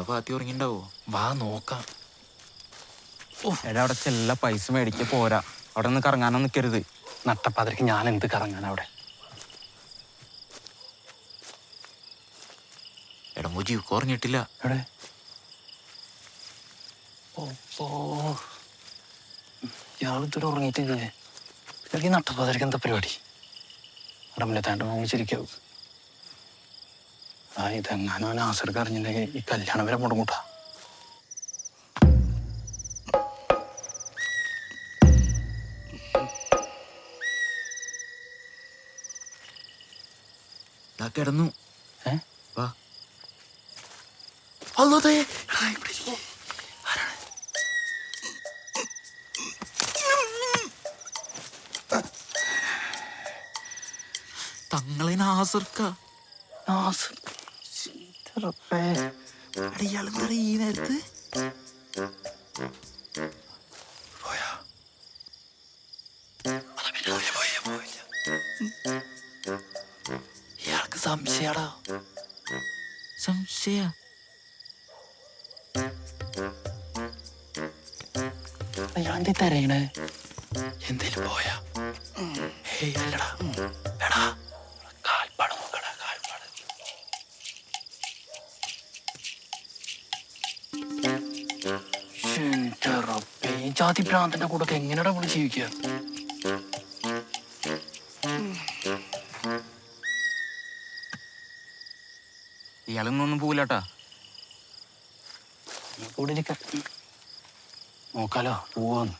ഫാത്തി ഉറങ്ങിണ്ടാവോ? വാ നോക്കാം. എടാ അവിടെ ചെല്ല പൈസ മേടിക്ക പോരാ. അവിടെ നിന്ന് കറങ്ങാനൊന്നും നിൽക്കരുത് നട്ടപ്പാതിരക്ക് ഞാൻ എന്ത് കറങ്ങാൻ അവിടെ? എടാ മുജീബ് ഉറങ്ങിയിട്ടില്ല. എവിടെ? ഉറങ്ങിയിട്ടില്ലേ? ഇയാൾക്ക് നട്ടപ്പാതിരക്ക് എന്താ പരിപാടി? റംലത്താണ്ട് മോങ്ങിച്ചിരിക്കാവും ആ ഇതെങ്ങാനും അവൻ ആസർക്ക് അറിഞ്ഞിട്ടുണ്ടെങ്കിൽ ഈ കല്യാണം വരെ മുടങ്ങൂട്ടാ. കിടന്നു. വാ. അല്ലാതെ തങ്ങളെ നാസർക്ക. നാസർ റബ്ബേ ഇയാളെന്താ ഈ നേരത്ത്. ഇയാൾക്ക് സംശയടാ. സംശയ. അയാൾ എന്തേ തരയണേ എന്തേലും പോയാ ഹേയ് അല്ലടാ ജാതി ഭ്രാന്തന്റെ കൂടെ ഒക്കെ എങ്ങനെയാടാ പുള്ളി ജീവിക്കുക? ഇയാളൊന്നും പോവില്ലാട്ടാ. കൂടെ ഇരിക്ക. നോക്കാലോ പോവാന്ന്.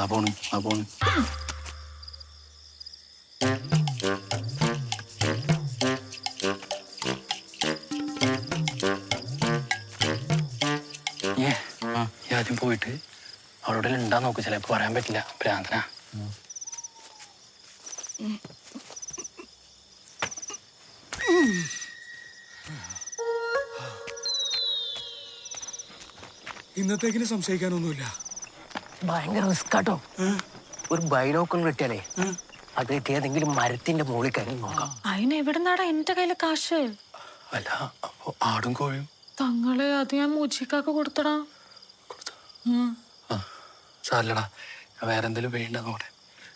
ആ പോണ് ആ പോണ്. പോയിട്ട് അവിടെ ഉണ്ടാ നോക്ക് ചിലപ്പോ പറയാൻ പറ്റില്ല. പ്രാന്തന ഇന്നത്തേക്കിന് സംശയിക്കാനൊന്നുമില്ല. ഭയങ്കര റിസ്ക് ആട്ടോ. ഒരു ബൈനോക്കൺ കിട്ടിയാലേ അത് കിട്ടി ഏതെങ്കിലും മരത്തിന്റെ മുകളിൽ കയറി നോക്കാം. അതിന് എവിടുന്നാടാ എന്റെ കയ്യിലെ കാശ്? അല്ല അപ്പൊ ആടും കോഴിയും. തങ്ങളെ അത് ഞാൻ മൂച്ചിക്കാക്ക് കൊടുത്തടാ. സാരല്ലടാ. ഞാൻ വേറെ എന്തെങ്കിലും വേണ്ട നോട്ടെ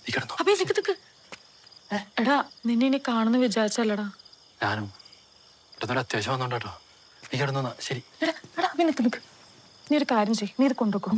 നീ കിടന്നോ. അപ്പൊ നിക്ക് നിക്ക്. എടാ നിന്നെ ഇനി കാണുന്ന വിചാരിച്ചല്ലടാ. ഞാനും. ഇവിടുന്നൊരു അത്യാവശ്യം വന്നോണ്ടോ നീ കിടന്നോ ശരി. എടാ എടാ നിക്ക് നിക്ക്. നീ ഒരു കാര്യം ചെയ്യ്. നീ ഇത് കൊണ്ടുവെക്കോ.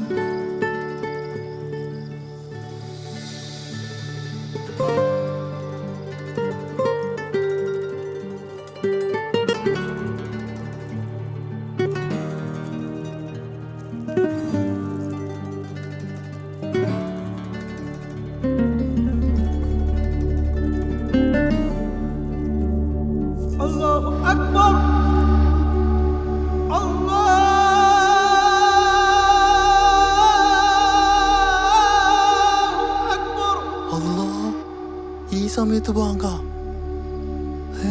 ഈ സമയത്ത് ബാങ്ക ഏ?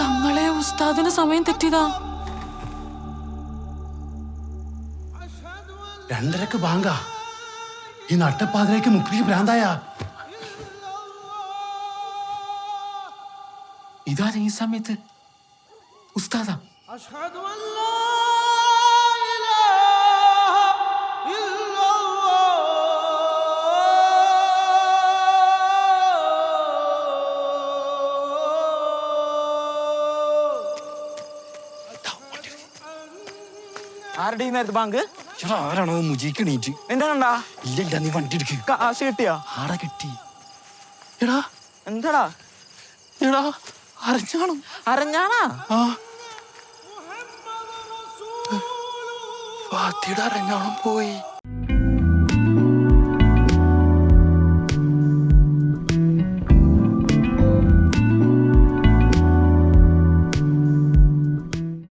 തങ്ങളെ ഉസ്താദിന് സമയം തെറ്റിയതാ. രണ്ടരക്ക് ബാങ്ക ഈ നട്ടപ്പാതിരേക്ക് മുക്രിക്ക് ഭ്രാന്തായ. ഇതാരാ സമയത്ത്? ഉസ്താദാ. അഷ്ഹദു ആരുടെ നേരത്ത് ബാങ്ക് ആരാണോ മുജിക്ക് എണീറ്റ്? എന്താ കണ്ടാ ഇല്ല ഇല്ല നീ വണ്ടി എടുക്ക്. കാശ് കിട്ടിയാ? ആടെ കിട്ടി? എടാ. എന്താടാ? എടാ അരഞ്ഞാണോ അരഞ്ഞാണാ ആ. ഫാത്തിയുടെ അറിഞ്ഞാണോ പോയി?